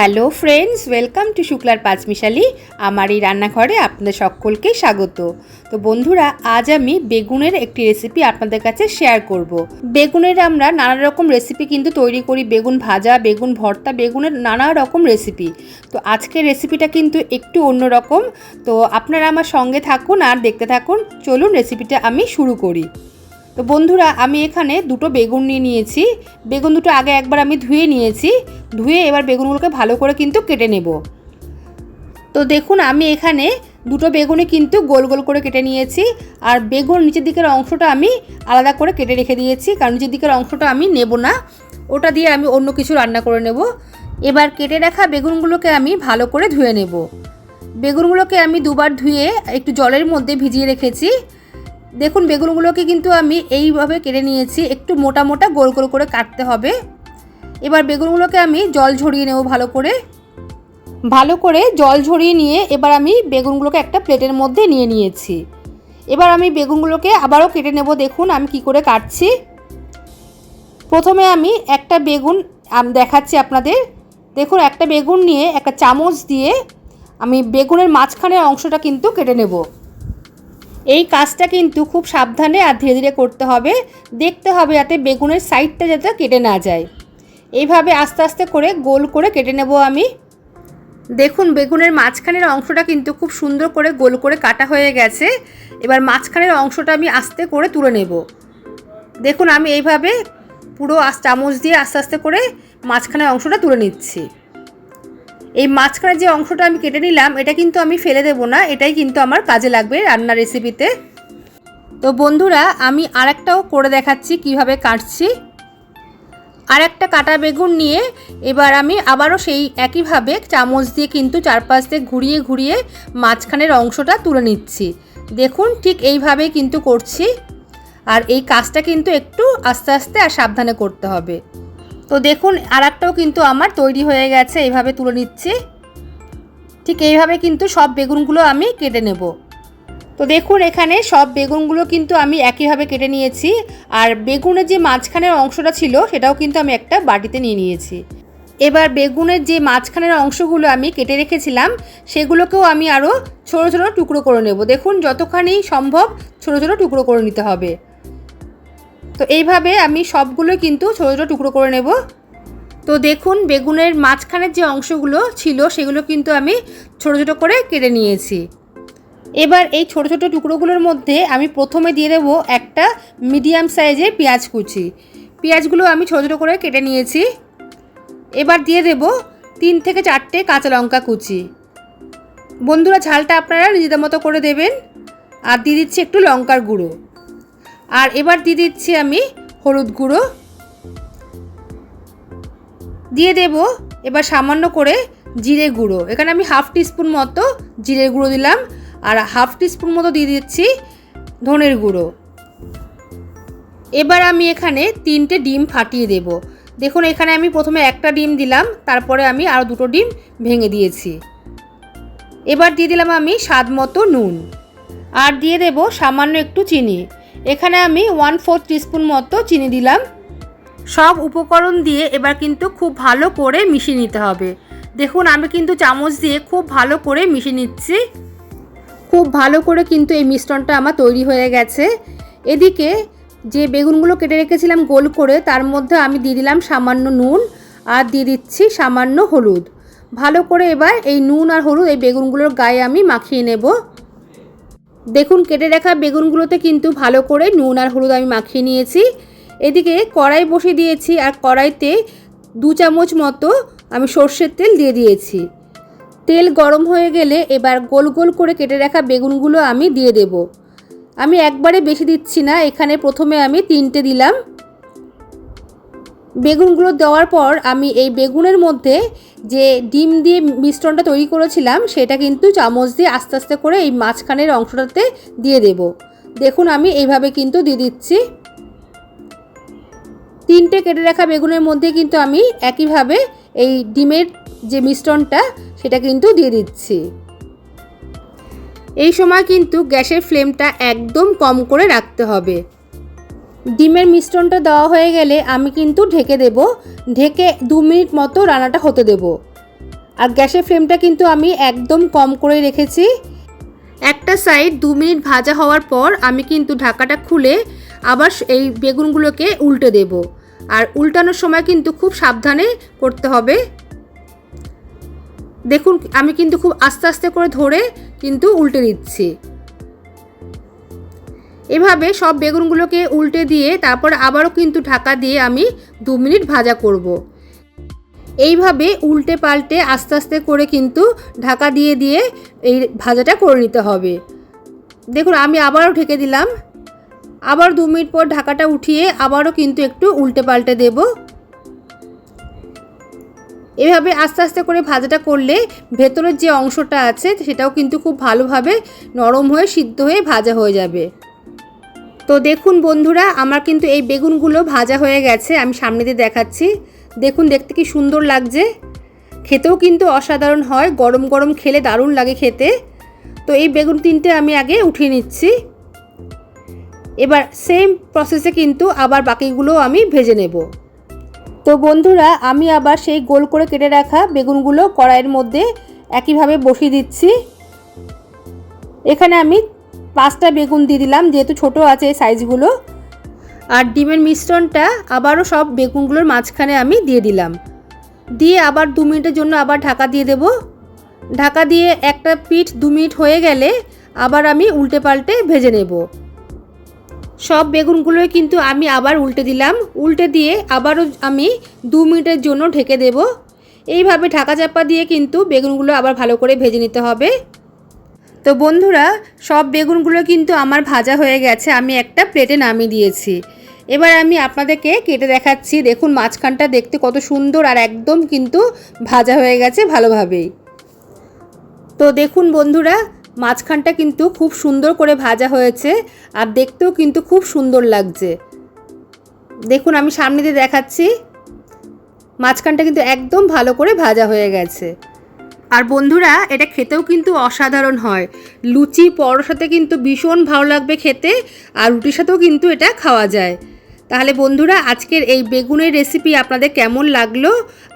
Hello friends, welcome to শুক্লার পাঁচমিশালি। আমার এই রান্নাঘরে আপনাদের সকলকে স্বাগত। তো বন্ধুরা, আজ আমি বেগুনের একটি রেসিপি আপনাদের কাছে শেয়ার করব। বেগুনের আমরা নানা রকম রেসিপি কিন্তু তৈরি করি। বেগুন ভাজা, বেগুন ভর্তা, বেগুনের নানা রকম রেসিপি তো আজকের রেসিপিটা কিন্তু একটু অন্যরকম তো আপনারা আমার সঙ্গে থাকুন আর দেখতে থাকুন। চলুন রেসিপিটা আমি শুরু করি। তো বন্ধুরা, আমি এখানে দুটো বেগুন নিয়ে নিয়েছি। বেগুন দুটো আগে একবার আমি ধুয়ে নিয়েছি। ধুয়ে এবার বেগুনগুলোকে ভালো করে কিন্তু কেটে নেব। তো দেখুন, আমি এখানে দুটো বেগুনে কিন্তু গোল গোল করে কেটে নিয়েছি। আর বেগুন নিচের দিকের অংশটা আমি আলাদা করে কেটে রেখে দিয়েছি, কারণ নিচের দিকের অংশটা আমি নেব না। ওটা দিয়ে আমি অন্য কিছু রান্না করে নেব। এবার কেটে রাখা বেগুনগুলোকে আমি ভালো করে ধুয়ে নেব। বেগুনগুলোকে আমি দুবার ধুয়ে একটু জলের মধ্যে ভিজিয়ে রেখেছি। দেখুন, বেগুনগুলোকে কিন্তু আমি এইভাবে কেটে নিয়েছি। একটু মোটা মোটা গোল গোল করে কাটতে হবে। এবার বেগুনগুলোকে আমি জল ঝরিয়ে নেব ভালো করে। ভালো করে জল ঝরিয়ে নিয়ে এবার আমি বেগুনগুলোকে একটা প্লেটের মধ্যে নিয়ে নিয়েছি। এবার আমি বেগুনগুলোকে আবারও কেটে নেব। দেখুন, আমি কি করে কাটছি। প্রথমে আমি একটা বেগুন দেখাচ্ছি আপনাদের। দেখুন, একটা বেগুন নিয়ে একটা চামচ দিয়ে আমি বেগুনের মাঝখানের অংশটা কিন্তু কেটে নেব। এই কাজটা কিন্তু খুব সাবধানে আর ধীরে ধীরে করতে হবে। দেখতে হবে যাতে বেগুনের সাইডটা যাতে কেটে না যায়। এইভাবে আস্তে আস্তে করে গোল করে কেটে নেব আমি। দেখুন, বেগুনের মাঝখানের অংশটা কিন্তু খুব সুন্দর করে গোল করে কাটা হয়ে গেছে। এবার মাঝখানের অংশটা আমি আস্তে করে তুলে নেব। দেখুন, আমি এইভাবে পুরো চামচ দিয়ে আস্তে আস্তে করে মাঝখানের অংশটা তুলে নিচ্ছি। এই মাঝখানে যে অংশটা আমি কেটে নিলাম, এটা কিন্তু আমি ফেলে দেবো না, এটাই কিন্তু আমার কাজে লাগবে রান্নার রেসিপিতে তো বন্ধুরা, আমি আরেকটাও করে দেখাচ্ছি কীভাবে কাটছি। আর একটা কাটা বেগুন নিয়ে এবার আমি আবারও সেই একইভাবে চামচ দিয়ে কিন্তু চারপাশ দিয়ে ঘুরিয়ে ঘুরিয়ে মাঝখানের অংশটা তুলে নিচ্ছি। দেখুন, ঠিক এইভাবে কিন্তু করছি। আর এই কাজটা কিন্তু একটু আস্তে আস্তে আর সাবধানে করতে হবে। তো দেখুন আর একটাও কিন্তু আমার তৈরি হয়ে গেছে, এইভাবে তুলে নিচ্ছি। ঠিক এইভাবে কিন্তু সব বেগুনগুলো আমি কেটে নেব। তো দেখুন, এখানে সব বেগুনগুলো কিন্তু আমি একইভাবে কেটে নিয়েছি, আর বেগুনের যে মাঝখানের অংশটা ছিল, সেটাও কিন্তু আমি একটা বাটিতে নিয়ে নিয়েছি। এবার বেগুনের যে মাঝখানের অংশগুলো আমি কেটে রেখেছিলাম, সেগুলোকেও আমি আরও ছোটো ছোটো টুকরো করে নেব। দেখুন, যতখানি সম্ভব ছোটো ছোটো টুকরো করে নিতে হবে। তো এইভাবে আমি সবগুলো কিন্তু ছোটো ছোটো টুকরো করে নেব। তো দেখুন, বেগুনের মাঝখানের যে অংশগুলো ছিল, সেগুলো কিন্তু আমি ছোটো ছোটো করে কেটে নিয়েছি। এবার এই ছোটো ছোটো টুকরোগুলোর মধ্যে আমি প্রথমে দিয়ে দেবো একটা মিডিয়াম সাইজের পেঁয়াজ কুচি। পেঁয়াজগুলো আমি ছোটো ছোটো করে কেটে নিয়েছি। এবার দিয়ে দেব তিন থেকে চারটে কাঁচা লঙ্কা কুচি। বন্ধুরা, ঝালটা আপনারা নিজেদের মতো করে দেবেন। আর দিয়ে দিচ্ছি একটু লঙ্কার গুঁড়ো। আর এবার দিয়ে দিচ্ছি আমি হলুদ গুঁড়ো। দিয়ে দেব এবার সামান্য করে জিরে গুঁড়ো। এখানে আমি হাফ টিস্পুন মতো জিরে গুঁড়ো দিলাম আর হাফ টিস্পুন মতো দিয়ে দিচ্ছি ধনের গুঁড়ো। এবার আমি এখানে তিনটে ডিম ফাটিয়ে দেব। দেখুন, এখানে আমি প্রথমে একটা ডিম দিলাম, তারপরে আমি আরও দুটো ডিম ভেঙে দিয়েছি। এবার দিয়ে দিলাম আমি স্বাদ মতো নুন। আর দিয়ে দেব সামান্য একটু চিনি। এখানে আমি ওয়ান ফোর টিস্পুন মতো চিনি দিলাম। সব উপকরণ দিয়ে এবার কিন্তু খুব ভালো করে মিশিয়ে নিতে হবে। দেখুন, আমি কিন্তু চামচ দিয়ে খুব ভালো করে মিশিয়ে নিচ্ছি। খুব ভালো করে কিন্তু এই মিশ্রণটা আমার তৈরি হয়ে গেছে। এদিকে যে বেগুনগুলো কেটে রেখেছিলাম গোল করে, তার মধ্যে আমি দিয়ে দিলাম সামান্য নুন আর দিয়ে দিচ্ছি সামান্য হলুদ। ভালো করে এবার এই নুন আর হলুদ এই বেগুনগুলোর গায়ে আমি মাখিয়ে নেব। দেখুন, কেটে রাখা বেগুনগুলোতে কিন্তু ভালো করে নুন আর হলুদ আমি মাখিয়ে নিয়েছি। এদিকে কড়াই বসিয়ে দিয়েছি আর কড়াইতে দু চামচ মতো আমি সর্ষের তেল দিয়ে দিয়েছি। তেল গরম হয়ে গেলে এবার গোল গোল করে কেটে রাখা বেগুনগুলো আমি দিয়ে দেব। আমি একবারে বেশি দিচ্ছি না, এখানে প্রথমে আমি তিনটে দিলাম। বেগুনগুলো দেওয়ার পর আমি এই বেগুনের মধ্যে যে ডিম দিয়ে মিশ্রণটা তৈরি করেছিলাম, সেটা কিন্তু চামচ দিয়ে আস্তে আস্তে করে এই মাঝখানের অংশটাতে দিয়ে দেব। দেখুন, আমি এইভাবে কিন্তু দিয়ে দিচ্ছি। তিনটে কেটে রাখা বেগুনের মধ্যে কিন্তু আমি একইভাবে এই ডিমের যে মিশ্রণটা, সেটা কিন্তু দিয়ে দিচ্ছি। এই সময় কিন্তু গ্যাসের ফ্লেমটা একদম কম করে রাখতে হবে। ডিমের মিশ্রণটা দেওয়া হয়ে গেলে আমি কিন্তু ঢেকে দেব। ঢেকে দু মিনিট মতো রান্নাটা হতে দেব। আর গ্যাসের ফ্লেমটা কিন্তু আমি একদম কম করে রেখেছি। একটা সাইড দু মিনিট ভাজা হওয়ার পর আমি কিন্তু ঢাকাটা খুলে আবার এই বেগুনগুলোকে উল্টে দেব। আর উল্টানোর সময় কিন্তু খুব সাবধানে করতে হবে। দেখুন, আমি কিন্তু খুব আস্তে আস্তে করে ধরে কিন্তু উল্টে দিচ্ছি। এভাবে সব বেগুনগুলোকে উল্টে দিয়ে তারপর আবারও কিন্তু ঢাকা দিয়ে আমি দু মিনিট ভাজা করব। এইভাবে উল্টে পাল্টে আস্তে আস্তে করে কিন্তু ঢাকা দিয়ে দিয়ে এই ভাজাটা করে নিতে হবে। দেখুন, আমি আবারও ঢেকে দিলাম। আবার দু মিনিট পর ঢাকাটা উঠিয়ে আবারও কিন্তু একটু উল্টে পাল্টে দেব। এভাবে আস্তে আস্তে করে ভাজাটা করলে ভেতরের যে অংশটা আছে সেটাও কিন্তু খুব ভালোভাবে নরম হয়ে সিদ্ধ হয়ে ভাজা হয়ে যাবে। তো দেখুন বন্ধুরা, আমার কিন্তু এই বেগুনগুলো ভাজা হয়ে গেছে, আমি সামনে দিয়ে দেখাচ্ছি। দেখুন, দেখতে কি সুন্দর লাগছে। খেতেও কিন্তু অসাধারণ হয়, গরম গরম খেলে দারুণ লাগে খেতে। তো এই বেগুন তিনটে আমি আগে উঠিয়ে নিচ্ছি। এবার সেম প্রসেসে কিন্তু আবার বাকিগুলো আমি ভেজে নেব। তো বন্ধুরা, আমি আবার সেই গোল করে কেটে রাখা বেগুনগুলো কড়াইয়ের মধ্যে একইভাবে বসিয়ে দিচ্ছি। এখানে আমি পাঁচটা বেগুন দিয়ে দিলাম, যেহেতু ছোট আছে এই সাইজগুলো। আর ডিমের মিশ্রণটা আবারও সব বেগুনগুলোর মাঝখানে আমি দিয়ে দিলাম। দিয়ে আবার দু মিনিটের জন্য আবার ঢাকা দিয়ে দেব। ঢাকা দিয়ে একটা পিঠ দু মিনিট হয়ে গেলে আবার আমি উল্টে পাল্টে ভেজে নেব। সব বেগুনগুলোই কিন্তু আমি আবার উল্টে দিলাম। উল্টে দিয়ে আবারও আমি দু মিনিটের জন্য ঢেকে দেব। এইভাবে ঢাকা চাপা দিয়ে কিন্তু বেগুনগুলো আবার ভালো করে ভেজে নিতে হবে। তো বন্ধুরা, সব বেগুনগুলো কিন্তু আমার ভাজা হয়ে গেছে, আমি একটা প্লেটে নামিয়ে দিয়েছি। এবার আমি আপনাদেরকে কেটে দেখাচ্ছি, দেখুন মাঝখানটা দেখতে কত সুন্দর আর একদম কিন্তু ভাজা হয়ে গেছে ভালোভাবেই। তো দেখুন বন্ধুরা, মাঝখানটা কিন্তু খুব সুন্দর করে ভাজা হয়েছে আর দেখতেও কিন্তু খুব সুন্দর লাগছে। দেখুন আমি সামনে দিয়ে দেখাচ্ছি, মাঝখানটা কিন্তু একদম ভালো করে ভাজা হয়ে গেছে। আর বন্ধুরা, এটা খেতেও কিন্তু অসাধারণ হয়। লুচি, পরোটাতে কিন্তু ভীষণ ভালো লাগবে খেতে আর রুটির সাথেও কিন্তু এটা খাওয়া যায়। তাহলে বন্ধুরা, আজকের এই বেগুনের রেসিপি আপনাদের কেমন লাগল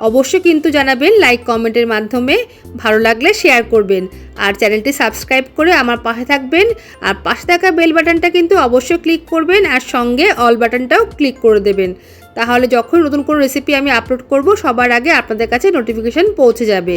অবশ্যই কিন্তু জানাবেন লাইক কমেন্টের মাধ্যমে। ভালো লাগলে শেয়ার করবেন আর চ্যানেলটি সাবস্ক্রাইব করে আমার পাশে থাকবেন আর পাশে থাকা বেল বাটনটা কিন্তু অবশ্যই ক্লিক করবেন আর সঙ্গে অল বাটনটাও ক্লিক করে দেবেন। তাহলে যখন নতুন কোনো রেসিপি আমি আপলোড করব, সবার আগে আপনাদের কাছে নোটিফিকেশান পৌঁছে যাবে।